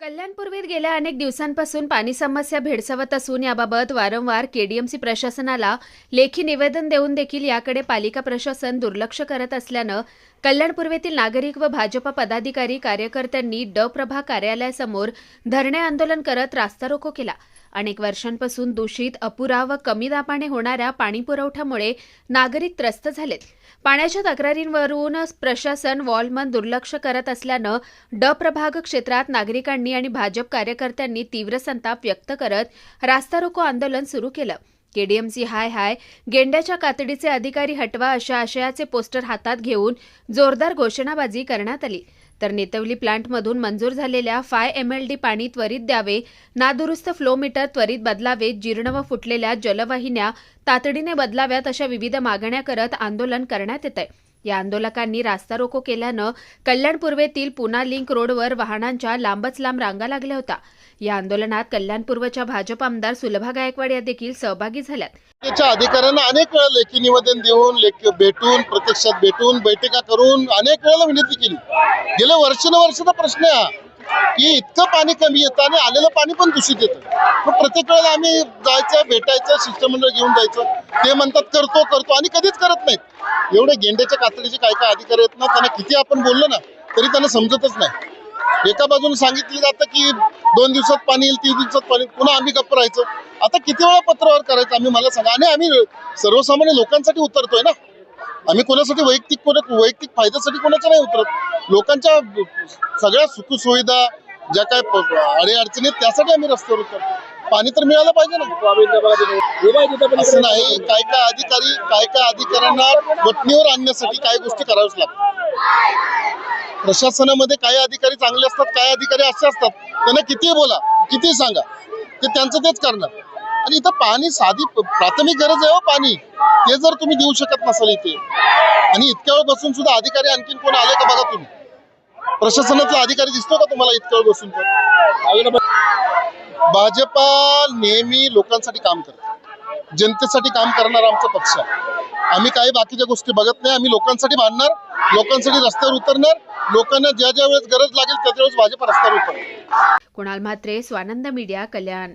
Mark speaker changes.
Speaker 1: कल्याणपूर्वीत गेल्या अनेक दिवसांपासून पाणी समस्या भेडसावत असून याबाबत वारंवार केडीएमसी प्रशासनाला लेखी निवेदन देऊन देखील याकडे पालिका प्रशासन दुर्लक्ष करत असल्यानं कल्याणपूर्वेतील नागरिक व भाजपा पदाधिकारी कार्यकर्त्यांनी ड प्रभा कार्यालयासमोर धरणे आंदोलन करत रास्ता रोको केला. अनेक वर्षांपासून दूषित अपुरा व कमी दाबाने होणाऱ्या पाणीपुरवठ्यामुळे नागरिक त्रस्त झालेत. पाण्याच्या तक्रारींवरून प्रशासन वॉलमन दुर्लक्ष करत असल्यानं ड प्रभाग क्षेत्रात नागरिकांनी आणि भाजप कार्यकर्त्यांनी तीव्र संताप व्यक्त करत रास्ता रोको आंदोलन सुरू केलं. केडीएमसी हाय हाय गेंड्याच्या कातडीचे अधिकारी हटवा अशा आशयाचे पोस्टर हातात घेऊन जोरदार घोषणाबाजी करण्यात आली. तर नेतवली प्लांटमधून मंजूर झालेल्या फाय एमएलडी पाणी त्वरित द्यावे नादुरुस्त फ्लो मीटर त्वरित बदलावे जीर्ण व फुटलेल्या जलवाहिन्या तातडीने बदलाव्यात अशा विविध मागण्या करत आंदोलन करण्यात येत आहे या आंदोलकांनी रास्ता रोको केल्यानं कल्याण पूर्वेतील पुना लिंक रोडवर वाहनांच्या लांबच लांब रांगा लागल्या होत्या. या आंदोलनात कल्याण पूर्वच्या भाजप आमदार सुलभा गायकवाड या देखील सहभागी झाल्यात.
Speaker 2: अधिकाऱ्यांना अनेक वेळा लेखी निवेदन देऊन लेख भेटून प्रत्यक्षात भेटून बैठका करून अनेक वेळेला विनंती केली. गेल्या वर्षानुवर्षाचा प्रश्न आहे की इतकं पाणी कमी येतं आणि आलेलं पाणी पण दूषित येतं. मग प्रत्येक वेळेला आम्ही जायचं भेटायचं शिष्टमंडळ घेऊन जायचं. ते म्हणतात करतो करतो. आणि कधीच करत नाहीत. एवढे गेंड्याच्या कातडीचे काय काय अधिकारी आहेत ना त्यांना किती आपण बोललो ना तरी त्यांना समजतच नाही. एका बाजूने सांगितलं जातं की दोन दिवसात पाणी येईल तीन दिवसात पाणी येईल. पुन्हा आम्ही गप्प राहायचं. आता किती वेळा पत्रावर करायचं आम्ही मला सांगा. आणि आम्ही सर्वसामान्य लोकांसाठी उतरतोय ना. आम्ही कोणासाठी वैयक्तिक कोणा वैयक्तिक फायद्यासाठी कोणाच्या नाही उतरत? लोकांच्या सगळ्या सुखसुविधा ज्या काय अडीअडचणी आहेत त्यासाठी आम्ही रस्त्यावर उतरतो. पाणी तर मिळालं पाहिजे ना. असं नाही. काय काय अधिकारी काय काय अधिकाऱ्यांना वटणीवर आणण्यासाठी काही गोष्टी कराव्याच लागतात. प्रशासनामध्ये काही अधिकारी चांगले असतात काही अधिकारी असे असतात. त्यांना कितीही बोला कितीही सांगा ते त्यांचं तेच करणार. आणि इथं पाणी साधी प्राथमिक गरज आहे हो पाणी. ते जर तुम्ही देऊ शकत नसाल इथे आणि इतक्या वेळ बसून सुद्धा अधिकारी आणखीन कोण आले का बघा तुम्ही? प्रशासनातला अधिकारी दिसतो का तुम्हाला इतक्या वेळ बसून पण भाजपा नेहमी लोकांसाठी काम करते. जनतेसाठी काम करणारा आमचा पक्ष आहे. आम्ही काही बाकीच्या गोष्टी बघत नाही. आम्ही लोकांसाठी मांडणार लोकांसाठी रस्त्यावर उतरणार लोकांना ज्या ज्या वेळेस गरज लागेल त्या त्या वेळेस भाजपा रस्त्यावर उतरणार.
Speaker 1: कुणाल म्हात्रे स्वानंद मीडिया कल्याण.